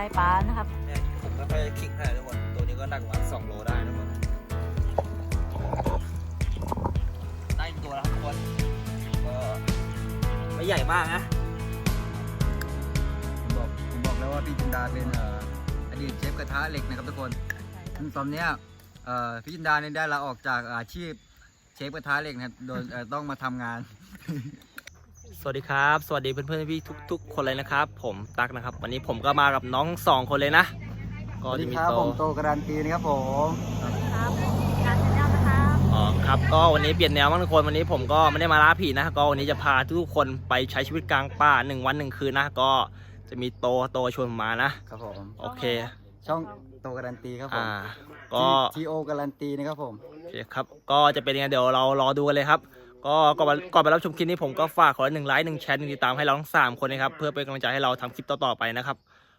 ได้ปลานะครับเนี่ยผมก็ค่อยขิงให้ทุกคน ตัวนี้ก็หนักประมาณสองโลได้นะทุกคน ได้อีกตัวแล้วครับทุกคนก็ไม่ใหญ่มากนะ ผมบอกผมบอกแล้วว่าพี่จินดาเป็นเอ่ออดีตเชฟกระทะเหล็กนะครับทุกคนซึ่งตอนเนี้ยเอ่อพี่จินดาเนี่ยได้ลาออกจากอาชีพเชฟกระทะเหล็กนะครับโดยเอ่อต้องมาทำงาน สวัสดีครับ สวัสดีเพื่อนๆพี่ทุกๆคนเลยนะครับ ผมตั๊กนะครับ วันนี้ผมก็มากับน้องสองคนเลยนะสก็วัสจะดีมีครับโตผมโตการันตีนะครับผมครับการชาแนลนะครับอ๋อครับก็วันนี้เปลี่ยนแนวบ้างทุกคนวันนี้ผมก็ไม่ได้มาล่าผีนะ ก็วันนี้จะพาทุกๆคนไปใช้ชีวิตกลางป่าหนึ่งวันหนึ่งคืนนะ ก็จะมีโตโตชวนผมมานะครับผมโอเค ช่องโตการันตีครับผมอ่าก็ทีโอการันตีนะครับผมโอเคครับก็จะเป็นยังไงเดี๋ยวเรารอดูกันเลยครับ ก็ก่อนไปก่อนไปรับชมคลิปนี้ผมก็ฝากขอหนึ่งไลค์หนึ่งแชร์หนึ่งติดตามให้เราทั้งสามคนนะครับ เพื่อเป็นกำลังใจให้เราทำคลิปต่อๆไปนะครับ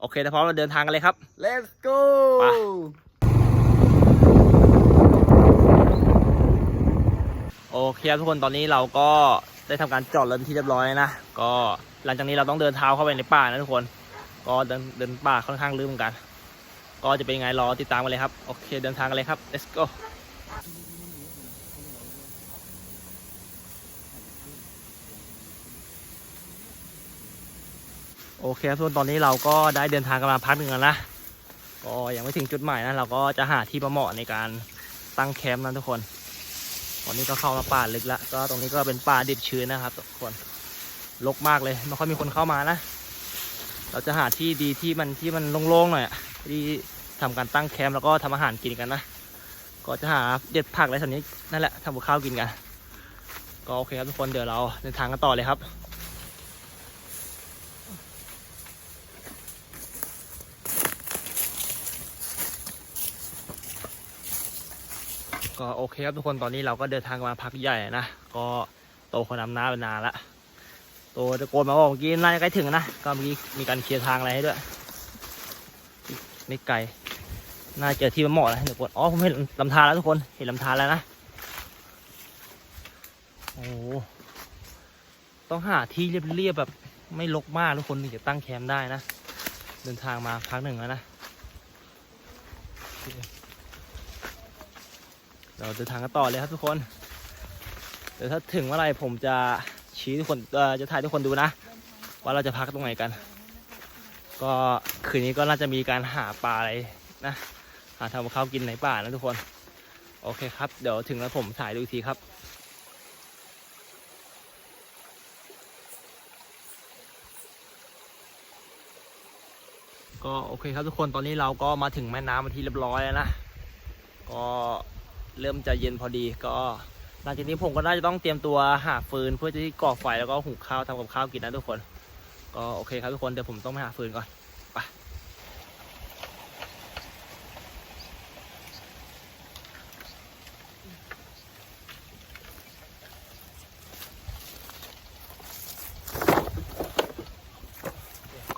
โอเคถ้าพร้อมเราเดินทางกันเลยครับ Let's go ไปโอเคครับทุกคนตอนนี้เราก็ได้ทำการจอดรถที่เรียบร้อยนะ ก็หลังจากนี้เราต้องเดินเท้าเข้าไปในป่านะทุกคน ก็เดินเดินป่าค่อนข้างลึกเหมือนกัน ก็จะเป็นยังไงรอติดตามกันเลยครับ โอเคเดินทางกันเลยครับ let's go โอเคครับทุกคนตอนนี้เราก็ได้เดินทางกันมาพักหนึ่งแล้วนะก็ยังไม่ถึงจุดหมายนะเราก็จะหาที่ประเหมาะในการตั้งแคมป์นะทุกคนวันนี้ก็เข้ามาป่าลึกแล้วก็ตรงนี้ก็เป็นป่าดิบชื้นนะครับ ทุกคนรกมากเลยไม่ค่อยมีคนเข้ามานะ เราจะหาที่ดีที่มันที่มันโล่งๆหน่อยที่ทำการตั้งแคมป์แล้วก็ทำอาหารกินกันนะก็จะหาเด็ดผักอะไรสักนี้นั่นแหละทำกับข้าวกินกัน ก็โอเคครับทุกคนเดี๋ยวเราเดินทางกันต่อเลยครับ ก็โอเคครับทุกคนตอนนี้เราก็เดินทางมาพักใหญ่นะ ก็โตคนนำน้าไปนานละโตตะโกนมาบอกเมื่อกี้น่าจะใกล้ถึงนะก็เมื่อกี้มีการเคลียร์ทางอะไรให้ด้วย ไม่ไกลน่าจะเจอที่มันเหมาะแล้วทุกคนอ๋อผมเห็นลำธารแล้วทุกคนเห็นลำธารแล้วนะโอ้ต้องหาที่เรียบๆแบบไม่รกมากทุกคนถึงจะตั้งแคมป์ได้นะ เดินทางมาพักหนึ่งแล้วนะ เราเดินทางกันต่อเลยครับทุกคน เดี๋ยวถ้าถึงเมื่อไรผมจะชี้ทุกคนเอ่อจะถ่ายทุกคนดูนะ ว่าเราจะพักตรงไหนกัน ก็คืนนี้ก็น่าจะมีการหาปลาอะไรนะหาทำข้าวกินในป่านะทุกคน โอเคครับ เดี๋ยวถึงแล้วผมถ่ายดูอีกทีครับก็โอเคครับทุกคนตอนนี้เราก็มาถึงแม่น้ำมาที่เรียบร้อยแล้วนะ ก็ เริ่มจะเย็นพอดีก็หลังจากนี้ผมก็น่าจะต้องเตรียมตัวหาฟืนเพื่อที่ก่อไฟแล้วก็หุงข้าวทำกับข้าวกินนะทุกคน ก็โอเคครับทุกคนเดี๋ยวผมต้องไปหาฟืนก่อนไป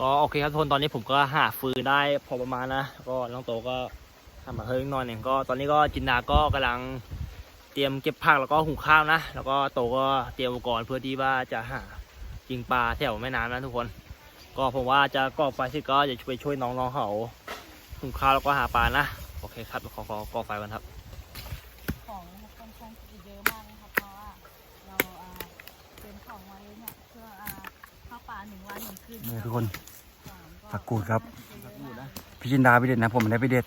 ก็โอเคครับทุกคนตอนนี้ผมก็หาฟืนได้พอประมาณนะ ก็น้องโตก็ ทำมาเฮ้ยนอนเนี่ยก็ตอนนี้ก็จินดาก็กำลังเตรียมเก็บผักแล้วก็หุงข้าวนะ แล้วก็โตก็เตรียมอุปกรณ์เพื่อที่ว่าจะหายิงปลาแถวแม่น้ำนะทุกคน ก็ผมว่าจะก่อไฟเสร็จก็จะไปช่วยน้องๆเขาหุงข้าวแล้วก็หาปลานะ โอเคครับขอขอก่อไฟกันครับ ของค่อนข้างจะเยอะมากนะครับเพราะว่าเราอ่าเตรียมของไว้เนี่ยเพื่ออ่าเข้าป่าหนึ่งวันหนึ่งคืนนี่ทุกคนของผักกูดครับเยอะมากพี่จินดาไปเด็ดนะผมไม่ได้ไปเด็ด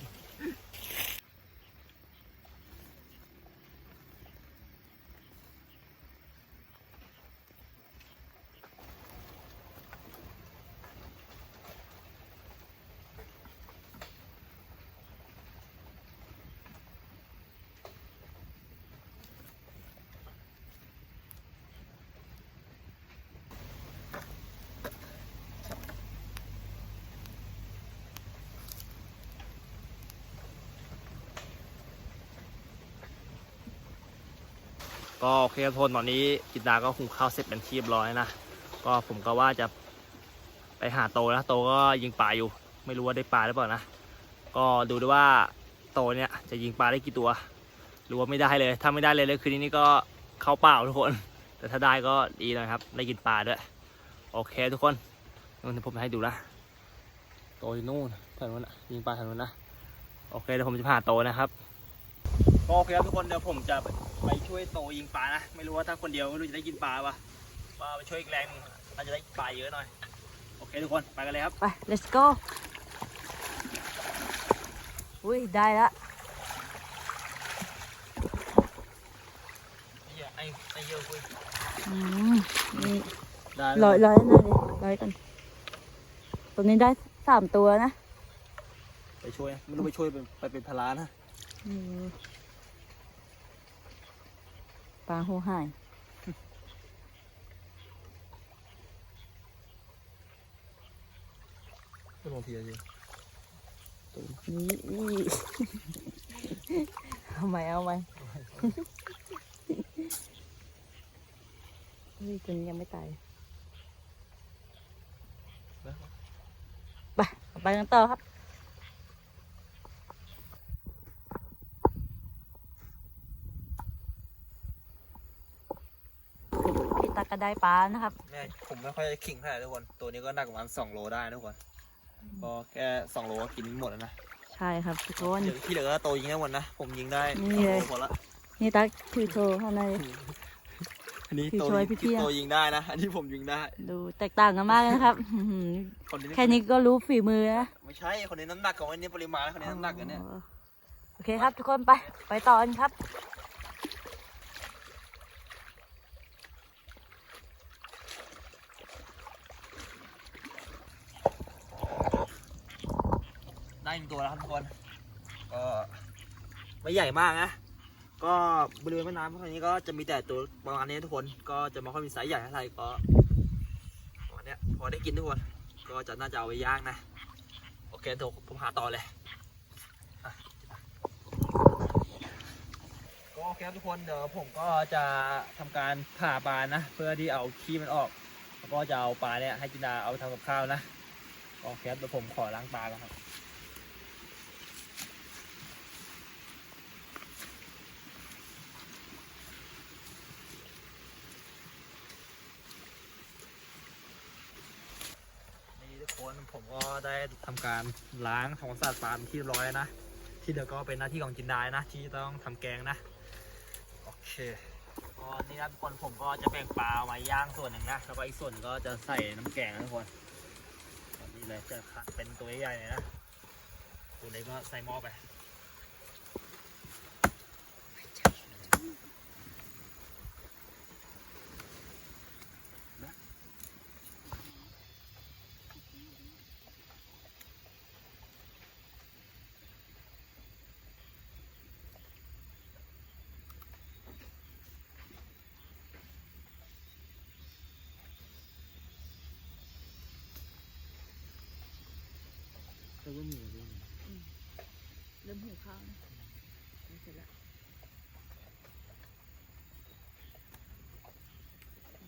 ก็โอเคทุกคนตอนนี้จินดาก็หุงข้าวเสร็จเป็นทีบร้อยนะ ก็ผมก็ว่าจะไปหาโตนะ โตก็ยิงปลาอยู่ ไม่รู้ว่าได้ปลาหรือเปล่านะ ก็ดูด้วยว่าโตเนี่ยจะยิงปลาได้กี่ตัว หรือว่าไม่ได้เลย ถ้าไม่ได้เลยเลยคืนนี้ก็เข้าเปล่าทุกคน แต่ถ้าได้ก็ดีนะครับ ได้กินปลาด้วย โอเคทุกคนงั้นผมให้ดูนะ โตอยู่นู่นแถนู้นนะยิงปลาแถวนู้นนะ โอเคเดี๋ยวผมจะพาโตนะครับ ก็โอเคครับทุกคนเดี๋ยวผมจะ ไปช่วยโตยิงปลานะ ไม่รู้ว่าถ้าคนเดียวไม่รู้จะได้กินปลาปะว่าไปช่วยอีกแรงหนึ่งน่าจะได้ปลาเยอะหน่อย โอเคทุกคนไปกันเลยครับ ไป let's go อุ้ยได้ละไอ้ไอ้เยอะคุยอืมนี่ได้ร้อยร้อยนั่นเลยร้อยกันตัวนี้ได้สามตัวนะ ไปช่วยไม่รู้ไปช่วยเป็นไปเป็นพลานะอืม ปลาหัวหายไม่ลงทีเดียวนี่นี่เอาไหมเอาไหมนี่ตัวนี้ยังไม่ตายไปไปกันต่อครับ ตากก็ได้ปลานะครับแม่ผมไม่ค่อยขิงเท่าไหร่ทุกคน ตัวนี้ก็หนักประมาณสองโลได้นะทุกคนก็แค่สองโลก็กินหมดแล้วนะ ใช่ครับทุกคนเดี๋ยวที่เหลือก็โตยิงได้หมดนะ ผมยิงได้นี่เลยสองโหมดละ นี่ตักถือโชว์ข้างในอันนี้พี่โตช่วยยิงพี่เตี้ยโตยิงได้นะ อันนี้ผมยิงได้ ดูแตกต่างกันมากเลยนะครับอื้อหือคนนี้แค่นี้ก็รู้ฝีมือนะ ไม่ใช่ คนนี้น้ำหนักของอันนี้ปริมาณคนนี้น้ำหนักกันเนี่ยอ๋อโอเคครับทุกคนไป ไปต่อกันครับ ได้หนึ่งตัวแล้วครับทุกคนก็ไม่ใหญ่มากนะ ก็บริเวณแม่น้ำตรงนี้ก็จะมีแต่ตัวประมาณนี้ทุกคน ก็จะไม่ค่อยมีไซส์ใหญ่เท่าไหร่ก็ประมาณนี้พอได้กินทุกคน ก็จะน่าจะเอาไปย่างนะ โอเคถูกผมหาต่อเลยก็โอเคทุกคนเดี๋ยวผมก็จะทำการผ่าปลานะ เพื่อที่เอาขี้มันออก แล้วก็จะเอาปลาเนี่ยให้จินดาเอาไปทำกับข้าวนะโอเคเดี๋ยวผมขอล้างปลาก่อนครับ นี่ทุกคน ผมก็ได้ทำการล้างทำความสะอาดปลาเป็นที่เรียบร้อยแล้วนะ ที่เดี๋ยวก็เป็นหน้าที่ของจินดายนะ ที่ต้องทำแกงนะ โอเคก็นี่นะทุกคนผมก็จะแบ่งปลาไว้ย่างส่วนหนึ่งนะ แล้วก็อีกส่วนก็จะใส่น้ำแกงนะทุกคนนี่เลยจะเป็นตัวใหญ่ๆเลยนะ ตัวเล็กก็ใส่หม้อไป ก็มีอะไรด้วยเริ่มหิวข้าวนะเสร็จแล้ว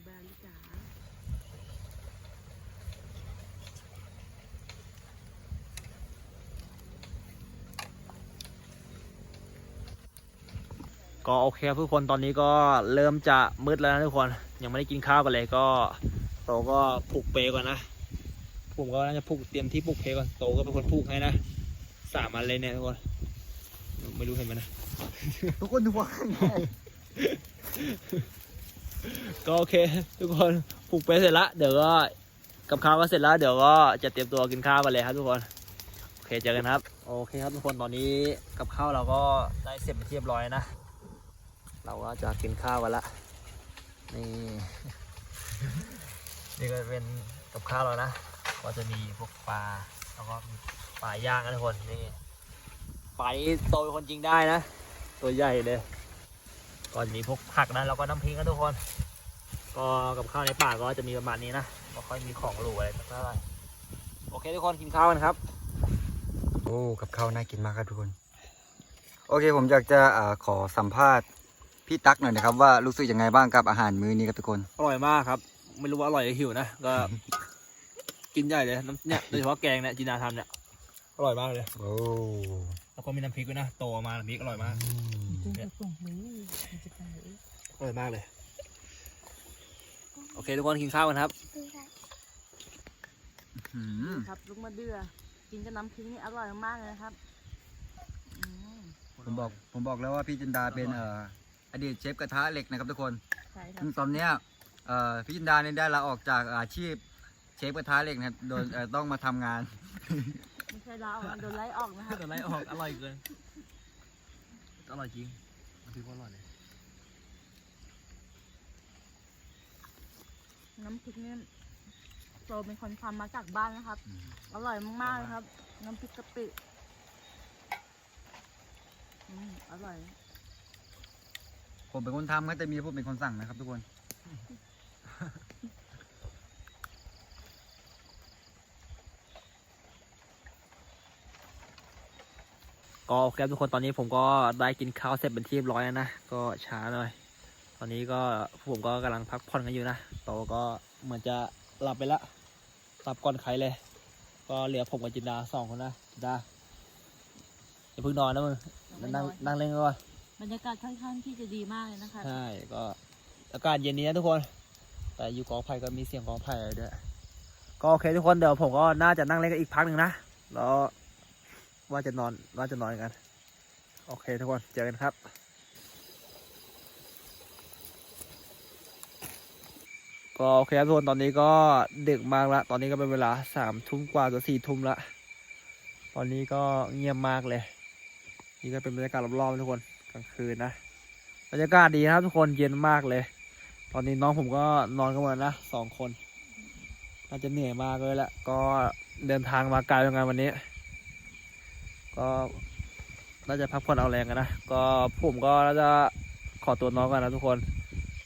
บาลิจ๋าก็โอเคครับทุกคนตอนนี้ก็เริ่มจะมืดแล้วนะทุกคนยังไม่ได้กินข้าวกันเลยก็โตก็ผูกเปก่อนนะ ผมก็น่าจะผูกเตรียมที่ผูกเพก่อนโตก็เป็นคนผูกให้นะสามอันเลยเนี่ยทุกคนไม่รู้เห็นไหมนะทุกคนดูว่าก็โอเค ทุกคนผูกเปเสร็จละเดี๋ยวก็กับข้าวก็เสร็จแล้วเดี๋ยวก็จะเตรียมตัวกินข้าวกันเลยครับทุกคนโอเคเจอกันครับ โอเคครับทุกคนตอนนี้กับข้าวเราก็ได้เสร็จเป็นที่เรียบร้อยนะ เราก็จะกินข้าวกันละนี่นี่ก็เป็นกับข้าวเรานะ ก็จะมีพวกปลาแล้วก็มีปลาย่างนะทุกคนนี่ปลานี้โตเป็นคนจริงได้นะ ตัวใหญ่เลยก็จะมีพวกผักนะแล้วก็น้ำพริกนะทุกคน ก็กับข้าวในป่าก็จะมีประมาณนี้นะไม่ค่อยมีของหรูอะไรสักเท่าไหร่โอเคทุกคนกินข้าวกันครับ โอ้กับข้าวน่ากินมากครับทุกคน โอเคผมอยากจะอ่าขอสัมภาษณ์พี่ตั๊กหน่อยนะครับว่ารู้สึกยังไงบ้างกับอาหารมื้อนี้ครับทุกคน อร่อยมากครับ ไม่รู้ว่าอร่อยหรือหิวนะ ก็ กินใหญ่เลยน้ำเนี่ยโดยเฉพาะแกงเนี่ยจีนาทำเนี่ยอร่อยมากเลยโอ้แล้วก็มีน้ำพริกด้วยนะโตมาน้ำพริกอร่อยมากจริงๆส่งมือมันจะไปอร่อยมากเลย โอเคทุกคนกินข้าวกันครับหืมครับลูกมะเดือกินกับน้ำพริกนี่อร่อยมากเลยนะครับอืมผมบอกผมบอกแล้วว่าพี่จินดาเป็นเอ่ออดีตเชฟกระทะเหล็กนะครับทุกคนใช่ครับซึ่งตอนเนี้ยเอ่อพี่จินดาเนี่ยได้ลาออกจากอาชีพเช ฟกระทะเหล็กนะครับโดยเอ่อต้องมาทำงาน ไม่ใช่เราอะโดนไล่ออกนะครับเกิดอะไรออกอร่อยเกินอร่อยจริงน้ำพริกอร่อยเลยน้ำพริกนี่โตเป็นคนทำมาจากบ้านนะครับอร่อยมากๆเลยครับ น้ำพริกกะปิอืมอร่อย ผมเป็นคนทำครับแต่เมียผมเป็นคนสั่งนะครับ ทุกคน ก็โอเคครับทุกคนตอนนี้ผมก็ได้กินข้าวเสร็จเป็นที่เรียบร้อยแล้วนะ ก็ช้าหน่อย ตอนนี้ก็ผมก็กำลังพักผ่อนกันอยู่นะโตก็เหมือนจะหลับไปละหลับก่อนใครเลย ก็เหลือผมกับจินดาสองคนนะจินดาอย่าเพิ่งนอนนะมึงไม่นนั่งอนนั่งเล่นก่อนบรรยากาศค่อนข้างที่จะดีมากเลยนะคะ ใช่ก็อากาศเย็นนี้นะทุกคน แต่อยู่กองไผ่ก็มีเสียงกองไผ่อะไรด้วยก็โอเคทุกคนเดี๋ยวผมก็น่าจะนั่งเล่นกันอีกพักหนึ่งนะแล้ว ว่าจะนอนว่าจะนอนกัน โอเคทุกคนเจอกันครับก็โอเคครับทุกคนตอนนี้ก็ดึกมากละ ตอนนี้ก็เป็นเวลาสามทุ่มกว่าจะสี่ทุ่มละ ตอนนี้ก็เงียบมากเลย นี่ก็เป็นบรรยากาศรอบๆทุกคนกลางคืนนะ บรรยากาศดีครับทุกคนเย็นมากเลย ตอนนี้น้องผมก็นอนกันหมดนะสองคน น่าจะเหนื่อยมากเลยแหละ ก็เดินทางมาไกลเหมือนกันวันนี้ ก็น่าจะพักผ่อนเอาแรงกันนะ ก็ผมก็น่าจะขอตัวน้องกันนะทุกคน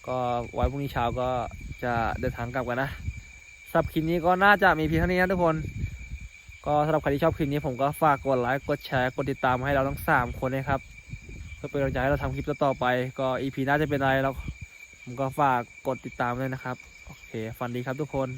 ก็ไว้พรุ่งนี้เช้าก็จะเดินทางกลับกันนะสำหรับคลิปนี้ก็น่าจะมีเพียงเท่านี้นะทุกคน ก็สำหรับใครที่ชอบคลิปนี้ผมก็ฝากกดไลค์ กดแชร์ กดติดตามให้เราทั้งสามคนนะครับ เพื่อเป็นกำลังใจให้เราทำคลิปต่อๆไป ก็อีพีน่าจะเป็นอะไรแล้วผมก็ฝากกดติดตามด้วยนะครับ โอเค ฟันดีครับทุกคน